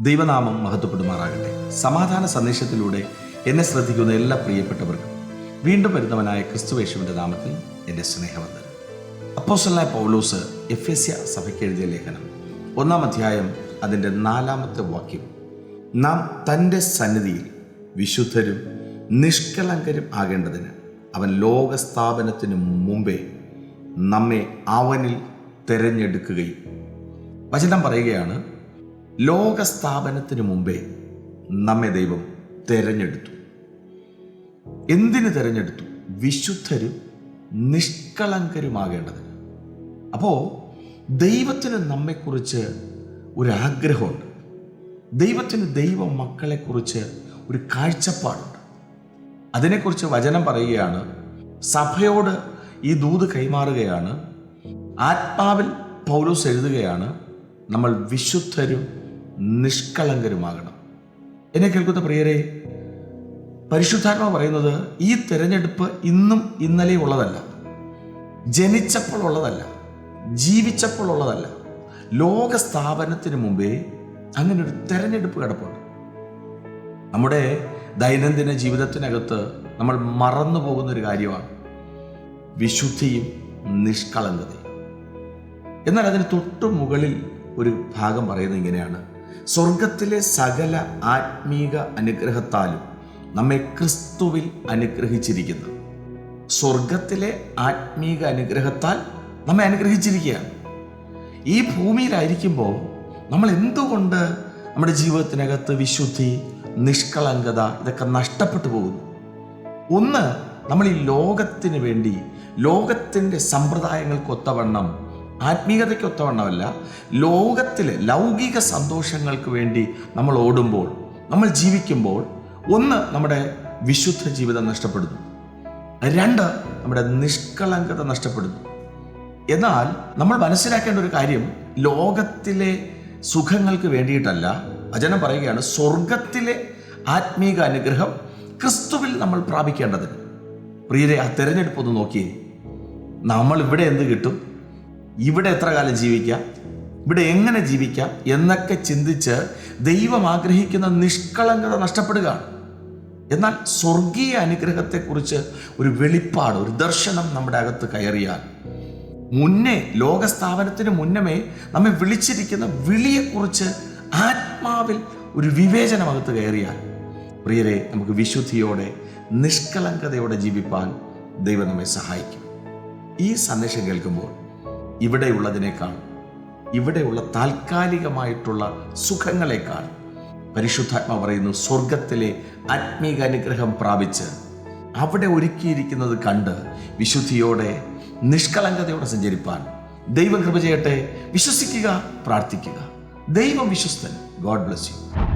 ദൈവനാമം മഹത്വപ്പെടുമാറാകട്ടെ. സമാധാന സന്ദേശത്തിലൂടെ എന്നെ ശ്രദ്ധിക്കുന്ന എല്ലാ പ്രിയപ്പെട്ടവർക്കും വീണ്ടും വരുന്നവനായ ക്രിസ്തുവേശുവിന്റെ നാമത്തിൽ എന്റെ സ്നേഹവന്ദനം. അപ്പോസലായ പൗലോസ് എഫ് എഫേസ്യ സഭയ്ക്ക് എഴുതിയ ലേഖനം ഒന്നാം അധ്യായം അതിന്റെ നാലാമത്തെ വാക്യം. നാം തന്റെ സന്നിധിയിൽ വിശുദ്ധരും നിഷ്കളങ്കരും ആകേണ്ടതിന് അവൻ ലോകസ്ഥാപനത്തിനു മുമ്പേ നമ്മെ അവനിൽ തിരഞ്ഞെടുക്കുകയും. വചനം പറയുകയാണ് ലോകസ്ഥാപനത്തിന് മുമ്പേ നമ്മെ ദൈവം തിരഞ്ഞെടുത്തു. എന്തിന് തിരഞ്ഞെടുത്തു? വിശുദ്ധരും നിഷ്കളങ്കരുമാകേണ്ടതിന്. അപ്പോൾ ദൈവത്തിന് നമ്മെക്കുറിച്ച് ഒരു ആഗ്രഹമുണ്ട് ദൈവത്തിന് ദൈവ മക്കളെക്കുറിച്ച് ഒരു കാഴ്ചപ്പാടുണ്ട്. അതിനെക്കുറിച്ച് വചനം പറയുകയാണ് സഭയോട് ഈ ദൂത് കൈമാറുകയാണ് ആത്മാവിൽ പൗലോസ് എഴുതുകയാണ് നമ്മൾ വിശുദ്ധരും നിഷ്കളങ്കരുമാകണം. എന്നെ കേൾക്കുന്ന പ്രിയരെ പരിശുദ്ധാത്മ പറയുന്നത് ഈ തിരഞ്ഞെടുപ്പ് ഇന്നും ഇന്നലെ ഉള്ളതല്ല. ജനിച്ചപ്പോൾ ഉള്ളതല്ല. ജീവിച്ചപ്പോൾ ഉള്ളതല്ല. ലോക സ്ഥാപനത്തിന് മുമ്പേ അങ്ങനെ ഒരു തെരഞ്ഞെടുപ്പ് കിടപ്പുണ്ട്. നമ്മുടെ ദൈനംദിന ജീവിതത്തിനകത്ത് നമ്മൾ മറന്നു പോകുന്ന ഒരു കാര്യമാണ് വിശുദ്ധിയും നിഷ്കളങ്കതയും. എന്നാൽ അതിന് തൊട്ടു മുകളിൽ ഒരു ഭാഗം പറയുന്നത് ഇങ്ങനെയാണ്. സ്വർഗത്തിലെ സകല ആത്മീക അനുഗ്രഹത്താലും നമ്മെ ക്രിസ്തുവിൽ അനുഗ്രഹിച്ചിരിക്കുന്നു. സ്വർഗത്തിലെ ആത്മീക അനുഗ്രഹത്താൽ നമ്മെ അനുഗ്രഹിച്ചിരിക്കുകയാണ്. ഈ ഭൂമിയിലായിരിക്കുമ്പോൾ നമ്മൾ എന്തുകൊണ്ട് നമ്മുടെ ജീവിതത്തിനകത്ത് വിശുദ്ധി നിഷ്കളങ്കത ഇതൊക്കെ നഷ്ടപ്പെട്ടു പോകുന്നു? ഒന്ന് നമ്മൾ ഈ ലോകത്തിന് വേണ്ടി ലോകത്തിന്റെ സമ്പ്രദായങ്ങൾക്കൊത്തവണ്ണം ആത്മീയതയ്ക്കൊത്തവണ്ണമല്ല ലോകത്തിലെ ലൗകിക സന്തോഷങ്ങൾക്ക് വേണ്ടി നമ്മൾ ഓടുമ്പോൾ നമ്മൾ ജീവിക്കുമ്പോൾ ഒന്ന് നമ്മുടെ വിശുദ്ധ ജീവിതം നഷ്ടപ്പെടുന്നു. രണ്ട് നമ്മുടെ നിഷ്കളങ്കത നഷ്ടപ്പെടുന്നു. എന്നാൽ നമ്മൾ മനസ്സിലാക്കേണ്ട ഒരു കാര്യം ലോകത്തിലെ സുഖങ്ങൾക്ക് വേണ്ടിയിട്ടല്ല വചനം പറയുകയാണ് സ്വർഗത്തിലെ ആത്മീക അനുഗ്രഹം ക്രിസ്തുവിൽ നമ്മൾ പ്രാപിക്കേണ്ടതിന്. പ്രിയരെ ആ തെരഞ്ഞെടുപ്പ് ഒന്ന് നോക്കിയേ. നമ്മൾ ഇവിടെ എന്ത് കിട്ടും? ഇവിടെ എത്ര കാലം ജീവിക്കാം? ഇവിടെ എങ്ങനെ ജീവിക്കാം? എന്നൊക്കെ ചിന്തിച്ച് ദൈവം ആഗ്രഹിക്കുന്ന നിഷ്കളങ്കത നഷ്ടപ്പെടുകയാണ്. എന്നാൽ സ്വർഗീയ അനുഗ്രഹത്തെക്കുറിച്ച് ഒരു വെളിപ്പാട് ഒരു ദർശനം നമ്മുടെ അകത്ത് കയറിയാൽ മുന്നേ ലോകസ്ഥാപനത്തിന് മുന്നമേ നമ്മെ വിളിച്ചിരിക്കുന്ന വിളിയെക്കുറിച്ച് ആത്മാവിൽ ഒരു വിവേചനം അകത്ത് കയറിയാൽ പ്രിയരെ നമുക്ക് വിശുദ്ധിയോടെ നിഷ്കളങ്കതയോടെ ജീവിപ്പാൻ ദൈവം നമ്മെ സഹായിക്കും. ഈ സന്ദേശം കേൾക്കുമ്പോൾ ഇവിടെയുള്ളതിനേക്കാൾ ഇവിടെയുള്ള താൽക്കാലികമായിട്ടുള്ള സുഖങ്ങളെക്കാൾ പരിശുദ്ധാത്മ പറയുന്നു സ്വർഗത്തിലെ ആത്മീക അനുഗ്രഹം പ്രാപിച്ച് അവിടെ ഒരുക്കിയിരിക്കുന്നത് കണ്ട് വിശുദ്ധിയോടെ നിഷ്കളങ്കതയോടെ സഞ്ചരിപ്പാൻ ദൈവം കൃപ ചെയ്യട്ടെ. വിശ്വസിക്കുക പ്രാർത്ഥിക്കുക. ദൈവം വിശ്വസ്തൻ. God bless you.